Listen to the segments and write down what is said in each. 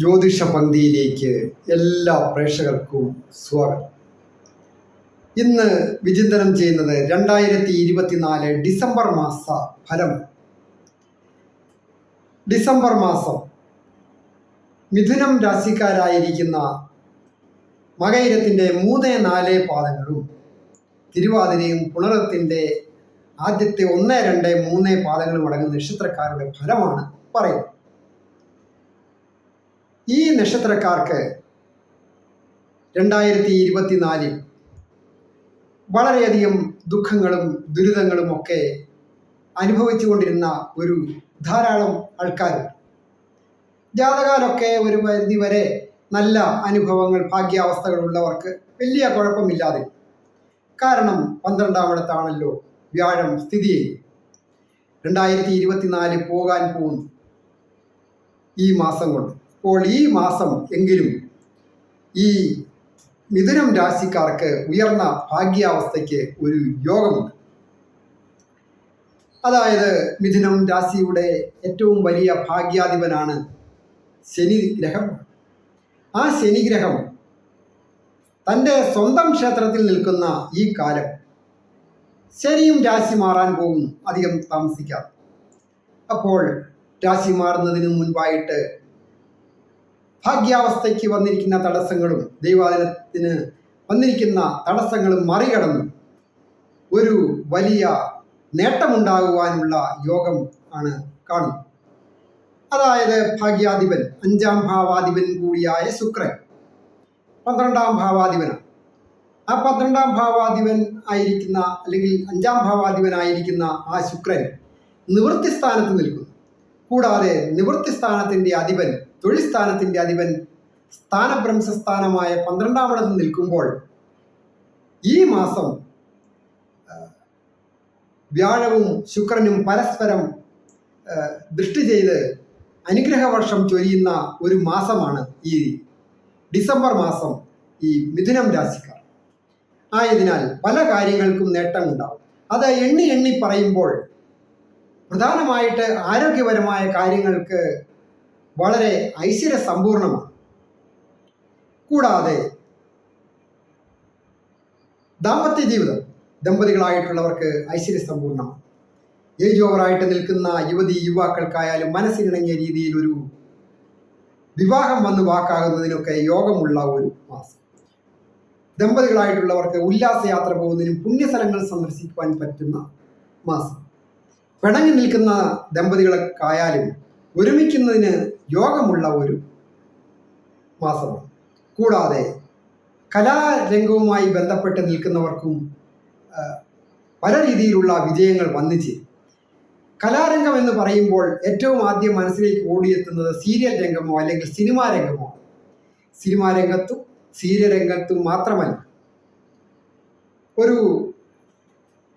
ജ്യോതിഷ പന്തിയിലേക്ക് എല്ലാ പ്രേക്ഷകർക്കും സ്വാഗതം. ഇന്ന് വിചിന്തനം ചെയ്യുന്നത് രണ്ടായിരത്തി ഇരുപത്തിനാല് ഡിസംബർ മാസ ഫലം. ഡിസംബർ മാസം മിഥുനം രാശിക്കാരായിരിക്കുന്ന മകയിരത്തിന്റെ മൂന്ന് നാല് പാദങ്ങളും തിരുവാതിരയും പുണരത്തിന്റെ ആദ്യത്തെ ഒന്ന് രണ്ട് മൂന്ന് പാദങ്ങളും അടങ്ങുന്ന നക്ഷത്രക്കാരുടെ ഫലമാണ് പറയുന്നത്. ഈ നക്ഷത്രക്കാർക്ക് രണ്ടായിരത്തി ഇരുപത്തിനാലിൽ വളരെയധികം ദുഃഖങ്ങളും ദുരിതങ്ങളും ഒക്കെ അനുഭവിച്ചുകൊണ്ടിരുന്ന ഒരു ധാരാളം ആൾക്കാർ. ജാതകാലൊക്കെ ഒരു പരിധി വരെ നല്ല അനുഭവങ്ങൾ ഭാഗ്യാവസ്ഥകളുള്ളവർക്ക് വലിയ കുഴപ്പമില്ലാതെ. കാരണം പന്ത്രണ്ടാമിടത്താണല്ലോ വ്യാഴം സ്ഥിതി ചെയ്യുന്നത്. രണ്ടായിരത്തി ഇരുപത്തിനാല് പോകാൻ പോകുന്നു ഈ മാസം കൊണ്ട്. അപ്പോൾ ഈ മാസം എങ്കിലും ഈ മിഥുനം രാശിക്കാർക്ക് ഉയർന്ന ഭാഗ്യാവസ്ഥയ്ക്ക് ഒരു യോഗമുണ്ട്. അതായത് മിഥുനം രാശിയുടെ ഏറ്റവും വലിയ ഭാഗ്യാധിപനാണ് ശനി ഗ്രഹം. ആ ശനിഗ്രഹം തന്റെ സ്വന്തം ക്ഷേത്രത്തിൽ നിൽക്കുന്ന ഈ കാലം ശനിയും രാശി മാറാൻ പോകും അധികം താമസിക്കാതെ. അപ്പോൾ രാശി മാറുന്നതിന് മുൻപായിട്ട് ഭാഗ്യാവസ്ഥയ്ക്ക് വന്നിരിക്കുന്ന തടസ്സങ്ങളും ദൈവാലയത്തിന് വന്നിരിക്കുന്ന തടസ്സങ്ങളും മറികടന്ന് ഒരു വലിയ നേട്ടമുണ്ടാകുവാനുള്ള യോഗം ആണ് കാണുന്നത്. അതായത് ഭാഗ്യാധിപൻ അഞ്ചാം ഭാവാധിപൻ കൂടിയായ ശുക്രൻ. പന്ത്രണ്ടാം ഭാവാധിപനാണ്. ആ പന്ത്രണ്ടാം ഭാവാധിപൻ ആയിരിക്കുന്ന അല്ലെങ്കിൽ അഞ്ചാം ഭാവാധിപനായിരിക്കുന്ന ആ ശുക്രൻ നിവൃത്തി സ്ഥാനത്ത് നിൽക്കുന്നു. കൂടാതെ നിവൃത്തി സ്ഥാനത്തിന്റെ അധിപൻ തൊഴിൽ സ്ഥാനത്തിന്റെ അധിപൻ സ്ഥാനഭ്രംശസ്ഥാനമായ പന്ത്രണ്ടാമിടത്ത് നിൽക്കുമ്പോൾ ഈ മാസം വ്യാഴവും ശുക്രനും പരസ്പരം ദൃഷ്ടി ചെയ്ത് അനുഗ്രഹവർഷം ചൊരിയുന്ന ഒരു മാസമാണ് ഈ ഡിസംബർ മാസം ഈ മിഥുനം രാശിക്കാർ. ആയതിനാൽ പല കാര്യങ്ങൾക്കും നേട്ടമുണ്ടാവും. അത് എണ്ണി എണ്ണി പറയുമ്പോൾ പ്രധാനമായിട്ട് ആരോഗ്യപരമായ കാര്യങ്ങൾക്ക് വളരെ ഐശ്വര്യ സമ്പൂർണമാണ്. കൂടാതെ ദാമ്പത്യ ജീവിതം ദമ്പതികളായിട്ടുള്ളവർക്ക് ഐശ്വര്യ സമ്പൂർണമാണ് ഏജ് ഓവറായിട്ട് നിൽക്കുന്ന യുവതി യുവാക്കൾക്കായാലും മനസ്സിനിണങ്ങിയ രീതിയിൽ ഒരു വിവാഹം വന്ന് വാക്കാകുന്നതിനൊക്കെ യോഗമുള്ള ഒരു മാസം. ദമ്പതികളായിട്ടുള്ളവർക്ക് ഉല്ലാസയാത്ര പോകുന്നതിനും പുണ്യസ്ഥലങ്ങൾ സന്ദർശിക്കുവാൻ പറ്റുന്ന മാസം. പിണങ്ങി നിൽക്കുന്ന ദമ്പതികൾക്കായാലും ഒരുമിക്കുന്നതിന് യോഗമുള്ള ഒരു മാസമാണ് കൂടാതെ കലാരംഗവുമായി ബന്ധപ്പെട്ട് നിൽക്കുന്നവർക്കും പല രീതിയിലുള്ള വിജയങ്ങൾ വന്നിച്ച് കലാരംഗം എന്ന് പറയുമ്പോൾ ഏറ്റവും ആദ്യം മനസ്സിലേക്ക് ഓടിയെത്തുന്നത് സീരിയൽ രംഗമോ അല്ലെങ്കിൽ സിനിമാ രംഗമോ. സിനിമാ രംഗത്തും സീരിയൽ രംഗത്തും മാത്രമല്ല ഒരു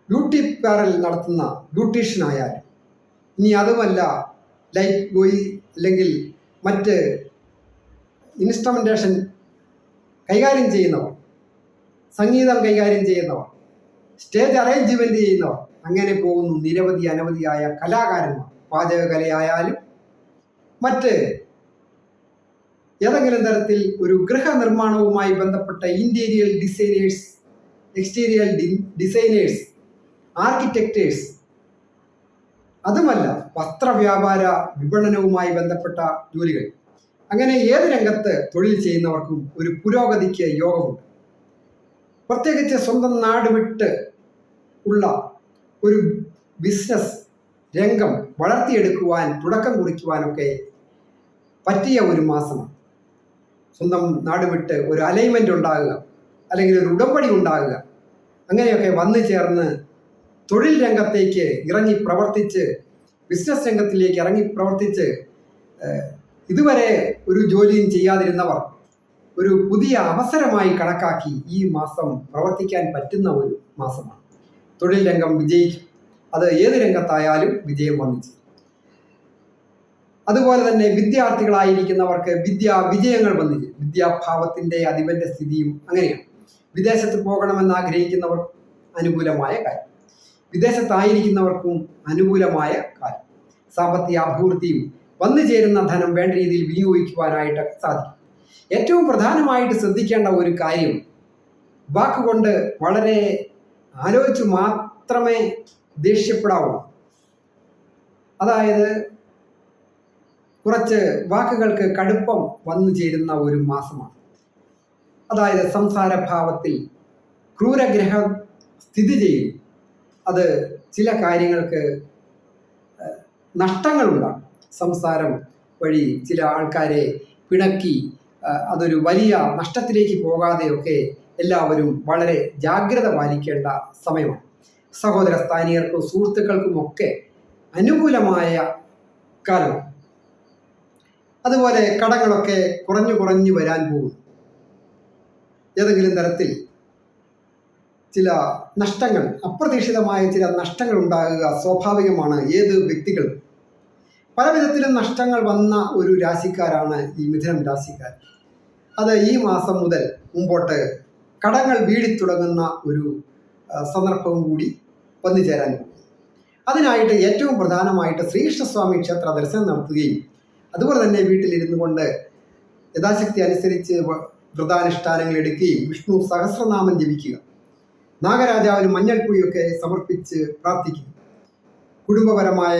ബ്യൂട്ടി പാരൽ നടത്തുന്ന ബ്യൂട്ടീഷ്യനായാലും ഇനി അതുമല്ല ലൈറ്റ് ബോയ് അല്ലെങ്കിൽ മറ്റ് ഇൻസ്ട്രുമെന്റേഷൻ കൈകാര്യം ചെയ്യുന്നവർ സംഗീതം കൈകാര്യം ചെയ്യുന്നവർ സ്റ്റേജ് അറേഞ്ച്മെന്റ് ചെയ്യുന്നവർ അങ്ങനെ പോകുന്നു നിരവധി അനവധിയായ കലാകാരന്മാർ. പാചകകലയായാലും മറ്റ് ഏതെങ്കിലും തരത്തിൽ ഒരു ഗൃഹനിർമ്മാണവുമായി ബന്ധപ്പെട്ട interior designers exterior designers architects അതുമല്ല വസ്ത്രവ്യാപാര വിപണനവുമായി ബന്ധപ്പെട്ട ജോലികൾ. അങ്ങനെ ഏത് രംഗത്ത് തൊഴിൽ ചെയ്യുന്നവർക്കും ഒരു പുരോഗതിക്ക് യോഗമുണ്ട്. പ്രത്യേകിച്ച് സ്വന്തം നാട് വിട്ട് ഉള്ള ഒരു ബിസിനസ് രംഗം വളർത്തിയെടുക്കുവാൻ തുടക്കം കുറിക്കുവാനൊക്കെ പറ്റിയ ഒരു മാസമാണ്. സ്വന്തം നാട് വിട്ട് ഒരു അലൈൻമെന്റ് ഉണ്ടാകുക അല്ലെങ്കിൽ ഒരു ഉടമ്പടി ഉണ്ടാകുക അങ്ങനെയൊക്കെ വന്നു ചേർന്ന് തൊഴിൽ രംഗത്തേക്ക് ഇറങ്ങി പ്രവർത്തിച്ച് ബിസിനസ് രംഗത്തിലേക്ക് ഇറങ്ങി പ്രവർത്തിച്ച് ഇതുവരെ ഒരു ജോലിയും ചെയ്യാതിരുന്നവർ ഒരു പുതിയ അവസരമായി കണക്കാക്കി ഈ മാസം പ്രവർത്തിക്കാൻ പറ്റുന്ന ഒരു മാസമാണ്. തൊഴിൽ രംഗം വിജയിക്കും. അത് ഏത് രംഗത്തായാലും വിജയം വന്നിച്ചു അതുപോലെ തന്നെ വിദ്യാർത്ഥികളായിരിക്കുന്നവർക്ക് വിദ്യാ വിജയങ്ങൾ വന്നില്ല വിദ്യാഭാവത്തിന്റെ അധിപന്റെ സ്ഥിതിയും അങ്ങനെയാണ്. വിദേശത്ത് പോകണമെന്ന് ആഗ്രഹിക്കുന്നവർ അനുകൂലമായ കാര്യം. വിദേശത്തായിരിക്കുന്നവർക്കും അനുകൂലമായ കാര്യം. സാമ്പത്തിക അഭിവൃദ്ധിയും വന്നു ചേരുന്ന ധനം വേണ്ട രീതിയിൽ വിനിയോഗിക്കുവാനായിട്ട് സാധിക്കും. ഏറ്റവും പ്രധാനമായിട്ട് ശ്രദ്ധിക്കേണ്ട ഒരു കാര്യം വാക്കുകൊണ്ട് വളരെ ആലോചിച്ച് മാത്രമേ ദേഷ്യപ്പെടാവൂ. അതായത് കുറച്ച് വാക്കുകൾക്ക് കടുപ്പം വന്നു ചേരുന്ന ഒരു മാസമാണ്. അതായത് സംസാരഭാവത്തിൽ ക്രൂരഗ്രഹം സ്ഥിതി ചെയ്യും. അത് ചില കാര്യങ്ങൾക്ക് നഷ്ടങ്ങളുണ്ടാകും. സംസാരം വഴി ചില ആൾക്കാരെ പിണക്കി അതൊരു വലിയ നഷ്ടത്തിലേക്ക് പോകാതെയൊക്കെ എല്ലാവരും വളരെ ജാഗ്രത പാലിക്കേണ്ട സമയമാണ്. സഹോദര സ്ഥാനീയർക്കും സുഹൃത്തുക്കൾക്കും ഒക്കെ അനുകൂലമായ കാലമാണ് അതുപോലെ കടങ്ങളൊക്കെ കുറഞ്ഞു കുറഞ്ഞു വരാൻ പോകും ഏതെങ്കിലും തരത്തിൽ ചില നഷ്ടങ്ങൾ അപ്രതീക്ഷിതമായ ചില നഷ്ടങ്ങൾ ഉണ്ടാകുക സ്വാഭാവികമാണ് ഏത് വ്യക്തികൾ. പല വിധത്തിലും നഷ്ടങ്ങൾ വന്ന ഒരു രാശിക്കാരാണ് ഈ മിഥുനം രാശിക്കാർ. അത് ഈ മാസം മുതൽ മുമ്പോട്ട് കടങ്ങൾ വീടിത്തുടങ്ങുന്ന ഒരു സന്ദർഭവും കൂടി വന്നു ചേരാൻ അതിനായിട്ട് ഏറ്റവും പ്രധാനമായിട്ട് ശ്രീകൃഷ്ണസ്വാമി ക്ഷേത്ര ദർശനം നടത്തുകയും അതുപോലെ തന്നെ വീട്ടിലിരുന്നു കൊണ്ട് യഥാശക്തി അനുസരിച്ച് വ്രതാനുഷ്ഠാനങ്ങൾ എടുക്കുകയും വിഷ്ണു സഹസ്രനാമം ജപിക്കുക. നാഗരാജാവിന് മഞ്ഞൾപ്പൊടിയൊക്കെ സമർപ്പിച്ച് പ്രാർത്ഥിക്കും കുടുംബപരമായ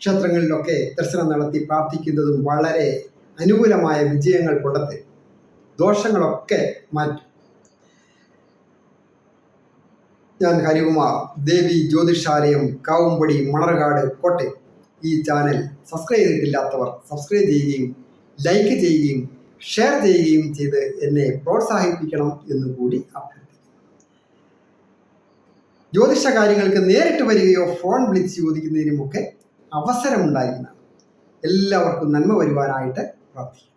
ക്ഷേത്രങ്ങളിലൊക്കെ ദർശനം നടത്തി പ്രാർത്ഥിക്കുന്നതും വളരെ അനുകൂലമായ വിജയങ്ങൾ കൊണ്ടത്തെ ദോഷങ്ങളൊക്കെ മാറ്റും. ഞാൻ ഹരികുമാർ ദേവി ജ്യോതിഷാലയം കാവുംപടി മണർകാട് കോട്ടയം. ഈ ചാനൽ സബ്സ്ക്രൈബ് ചെയ്തിട്ടില്ലാത്തവർ സബ്സ്ക്രൈബ് ചെയ്യുകയും ലൈക്ക് ചെയ്യുകയും ഷെയർ ചെയ്യുകയും ചെയ്ത് എന്നെ പ്രോത്സാഹിപ്പിക്കണം എന്നുകൂടി അഭ്യർത്ഥിക്കുന്നു. ജ്യോതിഷ കാര്യങ്ങൾക്ക് നേരിട്ട് വരികയോ ഫോൺ വിളിച്ച് ചോദിക്കുന്നതിനുമൊക്കെ അവസരമുണ്ടായിരിക്കുന്നതാണ് എല്ലാവർക്കും നന്മ വരുവാനായിട്ട് പ്രാർത്ഥിക്കും